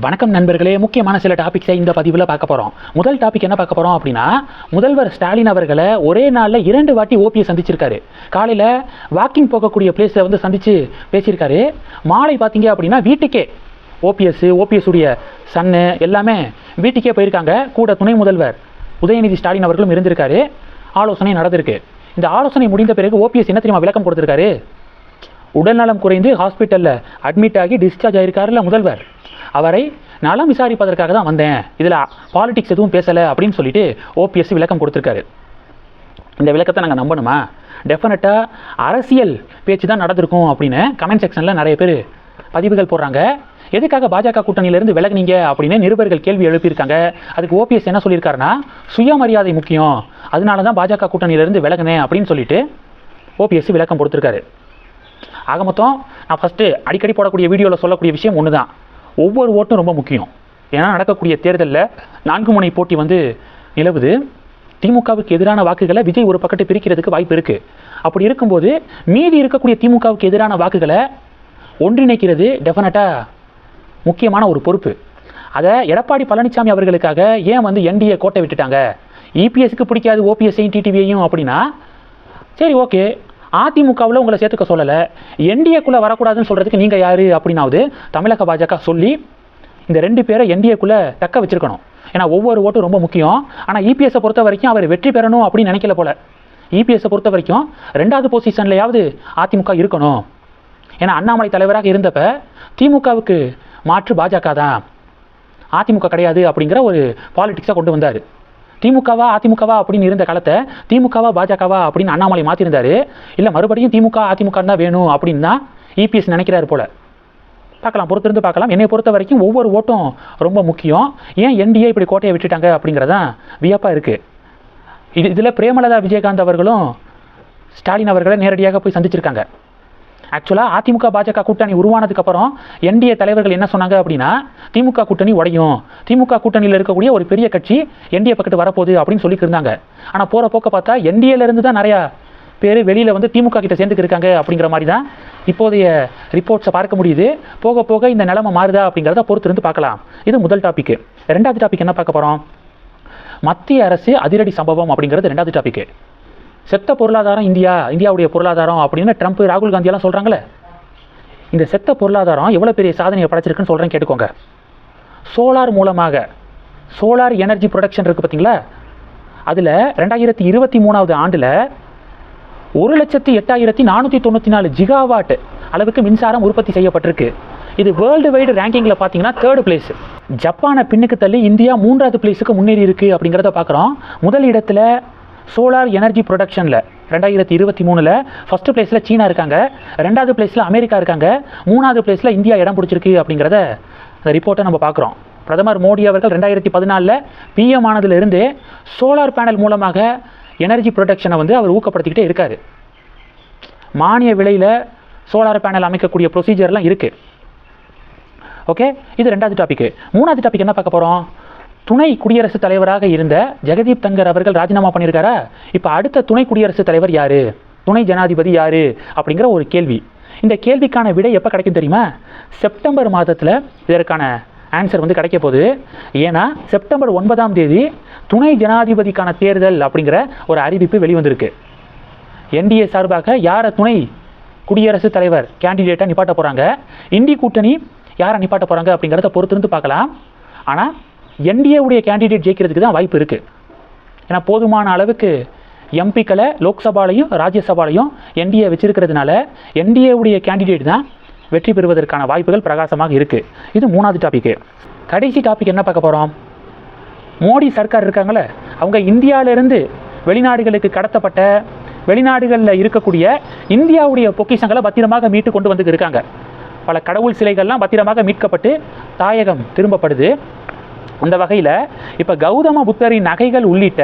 வணக்கம் நண்பர்களே. முக்கியமான சில டாபிக்ஸை இந்த பதிவில் பார்க்க போகிறோம் முதல் டாபிக் என்ன பார்க்க போகிறோம் அப்படின்னா முதல்வர் ஸ்டாலின் அவர்களை ஒரே நாளில் இரண்டு வாட்டி ஓபிஎஸ் சந்திச்சிருக்காரு. காலையில் வாக்கிங் போகக்கூடிய பிளேஸை வந்து சந்தித்து பேசியிருக்காரு. மாலை பார்த்தீங்க அப்படின்னா வீட்டுக்கே ஓபிஎஸ் ஓபிஎஸ் உடைய சன்னு எல்லாமே வீட்டுக்கே போயிருக்காங்க. கூட துணை முதல்வர் உதயநிதி ஸ்டாலின் அவர்களும் இருந்திருக்காரு. ஆலோசனை நடந்திருக்கு. இந்த ஆலோசனை முடிந்த பிறகு ஓபிஎஸ் என்ன தெரியுமா விளக்கம் கொடுத்துருக்காரு? உடல்நலம் குறைந்து ஹாஸ்பிட்டலில் அட்மிட் ஆகி டிஸ்சார்ஜ் ஆகியிருக்காருல முதல்வர். அவரை நலம் விசாரிப்பதற்காக தான் வந்தேன். இதில் பாலிடிக்ஸ் எதுவும் பேசலை அப்படின்னு சொல்லிட்டு ஓபிஎஸ் விளக்கம் கொடுத்துருக்காரு. இந்த விளக்கத்தை நாங்கள் நம்பணுமா? டெஃபினட்டாக அரசியல் பேச்சு தான் நடந்திருக்கும் அப்படின்னு கமெண்ட் செக்ஷனில் நிறைய பேர் பதிவுகள் போடுறாங்க. எதுக்காக பாஜக கூட்டணியிலேருந்து விலகுனீங்க அப்படின்னு நிருபர்கள் கேள்வி எழுப்பியிருக்காங்க. அதுக்கு ஓபிஎஸ் என்ன சொல்லியிருக்காருன்னா சுயமரியாதை முக்கியம். அதனால தான் பாஜக கூட்டணியிலேருந்து விலகினேன் அப்படின்னு சொல்லிட்டு ஓபிஎஸ் விளக்கம் கொடுத்துருக்காரு. ஆக மொத்தம் நான் ஃபஸ்ட்டு அடிக்கடி போடக்கூடிய வீடியோவில் சொல்லக்கூடிய விஷயம் ஒன்று தான் ஒவ்வொரு ஓட்டும் ரொம்ப முக்கியம். ஏன்னா நடக்கக்கூடிய தேர்தலில் நான்கு முனை போட்டி வந்து நிலவுது. திமுகவுக்கு எதிரான வாக்குகளை விஜய் ஒரு பக்கத்தை பிரிக்கிறதுக்கு வாய்ப்பு இருக்குது அப்படி இருக்கும்போது மீதி இருக்கக்கூடிய திமுகவுக்கு எதிரான வாக்குகளை ஒன்றிணைக்கிறது டெஃபினட்டாக முக்கியமான ஒரு பொறுப்பு. அதை எடப்பாடி பழனிசாமி அவர்களுக்காக ஏன் வந்து என்டிஏ கோட்டை விட்டுட்டாங்க? இபிஎஸ்க்கு பிடிக்காது ஓபிஎஸ்ஐயும் டிடிவியையும் அப்படின்னா சரி ஓகே அதிமுகவில் உங்களை சேர்த்துக்க சொல்லலை. என்டிஏக்குள்ளே வரக்கூடாதுன்னு சொல்கிறதுக்கு நீங்கள் யார் அப்படின்னாவது தமிழக பாஜக சொல்லி இந்த ரெண்டு பேரை என்டிஏக்குள்ளே தக்க வச்சுருக்கணும். ஏன்னா ஒவ்வொரு ஓட்டும் ரொம்ப முக்கியம். ஆனால் இபிஎஸ்ஸை பொறுத்த வரைக்கும் அவர் வெற்றி பெறணும் அப்படின்னு நினைக்கல போல. இபிஎஸ்ஸை பொறுத்த வரைக்கும் ரெண்டாவது பொசிஷன்லையாவது அதிமுக இருக்கணும். ஏன்னா அண்ணாமலை தலைவராக இருந்தப்ப திமுகவுக்கு மாற்று பாஜக தான். அதிமுக கிடையாது அப்படிங்கிற ஒரு பாலிடிக்ஸை கொண்டு வந்தார். திமுகவா அதிமுகவா அப்படின்னு இருந்த காலத்தை திமுகவா பாஜகவா அப்படின்னு அண்ணாமலை மாற்றிருந்தாரு இல்லை மறுபடியும் திமுக அதிமுக தான் வேணும் அப்படின்னு தான் இபிஎஸ் நினைக்கிறாரு போல. பார்க்கலாம் பொறுத்திருந்து பார்க்கலாம். என்னை பொறுத்த வரைக்கும் ஒவ்வொரு ஓட்டும் ரொம்ப முக்கியம். ஏன் என்டிஏ இப்படி கோட்டையை விட்டுட்டாங்க அப்படிங்கிறதான் வியப்பாக இருக்குது இது இதில் பிரேமலதா விஜயகாந்த் அவர்களும் ஸ்டாலின் அவர்களை நேரடியாக போய் சந்திச்சிருக்காங்க. ஆக்சுவலாக அதிமுக பாஜக கூட்டணி உருவானதுக்கப்புறம் என்டிஏ தலைவர்கள் என்ன சொன்னாங்க அப்படின்னா திமுக கூட்டணி உடையும். திமுக கூட்டணியில் இருக்கக்கூடிய ஒரு பெரிய கட்சி என்டிஏ பக்கத்து வரப்போகுது அப்படின்னு சொல்லிட்டு இருந்தாங்க. ஆனால் போகிற போக்க பார்த்தா என்டிஏலேருந்து தான் நிறையா பேர் வெளியில் வந்து திமுக கிட்ட சேர்ந்துக்கு இருக்காங்க அப்படிங்கிற மாதிரி தான் இப்போதைய ரிப்போர்ட்ஸை பார்க்க முடியுது. போக போக இந்த நிலைமை மாறுதா அப்படிங்கிறத பொறுத்திருந்து பார்க்கலாம். இது முதல் டாபிக் ரெண்டாவது டாபிக் என்ன பார்க்க போகிறோம் மத்திய அரசு அதிரடி சம்பவம் அப்படிங்கிறது ரெண்டாவது டாபிக் செத்த பொருளாதாரம் இந்தியா இந்தியாவுடைய பொருளாதாரம் அப்படின்னு ட்ரம்ப் ராகுல் காந்தியெல்லாம் சொல்கிறாங்களே இந்த செத்த பொருளாதாரம் எவ்வளோ பெரிய சாதனையை படைச்சிருக்குன்னு சொல்கிறேன் கேட்டுக்கோங்க. சோலார் மூலமாக சோலார் எனர்ஜி ப்ரொடக்ஷன் இருக்குது பார்த்தீங்களா அதில் ரெண்டாயிரத்தி இருபத்தி மூணாவது ஆண்டில் ஒரு லட்சத்தி எட்டாயிரத்தி நானூற்றி தொண்ணூற்றி நாலு ஜிகாவாட் அளவுக்கு மின்சாரம் உற்பத்தி செய்யப்பட்டிருக்கு. இது வேர்ல்டு வைடு ரேங்கிங்கில் பார்த்தீங்கன்னா தேர்டு பிளேஸ் ஜப்பானை பின்னுக்கு தள்ளி இந்தியா மூன்றாவது பிளேஸுக்கு முன்னேறி இருக்குது அப்படிங்கிறத பார்க்குறோம் முதல் இடத்துல சோலார் எனர்ஜி ப்ரொடக்ஷனில் ரெண்டாயிரத்தி இருபத்தி மூணில் ஃபஸ்ட்டு பிளேஸில் சீனா இருக்காங்க ரெண்டாவது பிளேஸில் அமெரிக்கா இருக்காங்க மூணாவது பிளேஸில் இந்தியா இடம் பிடிச்சிருக்கு அப்படிங்கிறத அந்த ரிப்போர்ட்டை நம்ம பார்க்குறோம். பிரதமர் மோடி அவர்கள் ரெண்டாயிரத்தி பதினாலில் பிஎம் ஆனதுலேருந்து சோலார் பேனல் மூலமாக எனர்ஜி ப்ரொடக்ஷனை வந்து அவர் ஊக்கப்படுத்திக்கிட்டே இருக்கார். மானிய விலையில் சோலார் பேனல் அமைக்கக்கூடிய ப்ரொசீஜர்லாம் இருக்குது ஓகே இது ரெண்டாவது டாபிக் மூணாவது டாபிக் என்ன பார்க்க போகிறோம் துணை குடியரசுத் தலைவராக இருந்த ஜெகதீப் தங்கர் அவர்கள் ராஜினாமா பண்ணியிருக்காரா? இப்போ அடுத்த துணை குடியரசுத் தலைவர் யார்? துணை ஜனாதிபதி யார்? அப்படிங்கிற ஒரு கேள்வி. இந்த கேள்விக்கான விடை எப்போ கிடைக்கும் தெரியுமா? செப்டம்பர் மாதத்தில் இதற்கான ஆன்சர் வந்து கிடைக்க போகுது. ஏன்னா செப்டம்பர் ஒன்பதாம் தேதி துணை ஜனாதிபதிக்கான தேர்தல் அப்படிங்கிற ஒரு அறிவிப்பு வெளிவந்திருக்கு. என்டிஏ சார்பாக யாரை துணை குடியரசுத் தலைவர் கேண்டிடேட்டாக நிப்பாட்ட போகிறாங்க இந்தி கூட்டணி யாரை நிப்பாட்ட போகிறாங்க அப்படிங்கிறத பொறுத்திருந்து பார்க்கலாம். ஆனால் என்டிஏவுடைய கேண்டிடேட் ஜெயிக்கிறதுக்கு தான் வாய்ப்பு இருக்குது ஏன்னா போதுமான அளவுக்கு எம்பிக்களை லோக்சபாலையும் ராஜ்யசபாலையும் என்டிஏ வச்சிருக்கிறதுனால என்டிஏவுடைய கேண்டிடேட் தான் வெற்றி பெறுவதற்கான வாய்ப்புகள் பிரகாசமாக இருக்குது இது மூணாவது டாபிக்கு கடைசி டாபிக் என்ன பார்க்க போகிறோம் மோடி சர்க்கார் இருக்காங்களே அவங்க இந்தியாவிலிருந்து வெளிநாடுகளுக்கு கடத்தப்பட்ட வெளிநாடுகளில் இருக்கக்கூடிய இந்தியாவுடைய பொக்கிஷங்களை பத்திரமாக மீட்டு கொண்டு வந்து இருக்காங்க. பல கடவுள் சிலைகள்லாம் பத்திரமாக மீட்கப்பட்டு தாயகம் திரும்பப்படுது. அந்த வகையில் இப்போ கௌதம புத்தரின் நகைகள் உள்ளிட்ட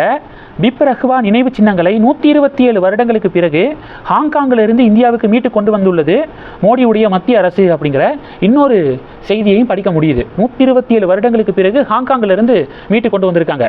பிப்ரஹ்வா நினைவு சின்னங்களை நூற்றி இருபத்தி ஏழு வருடங்களுக்கு பிறகு ஹாங்காங்கிலிருந்து இந்தியாவுக்கு மீட்டு கொண்டு வந்துள்ளது மோடியுடைய மத்திய அரசு அப்படிங்கிற இன்னொரு செய்தியையும் படிக்க முடியுது. நூற்றி இருபத்தி ஏழு வருடங்களுக்கு பிறகு ஹாங்காங்கிலிருந்து மீட்டு கொண்டு வந்திருக்காங்க.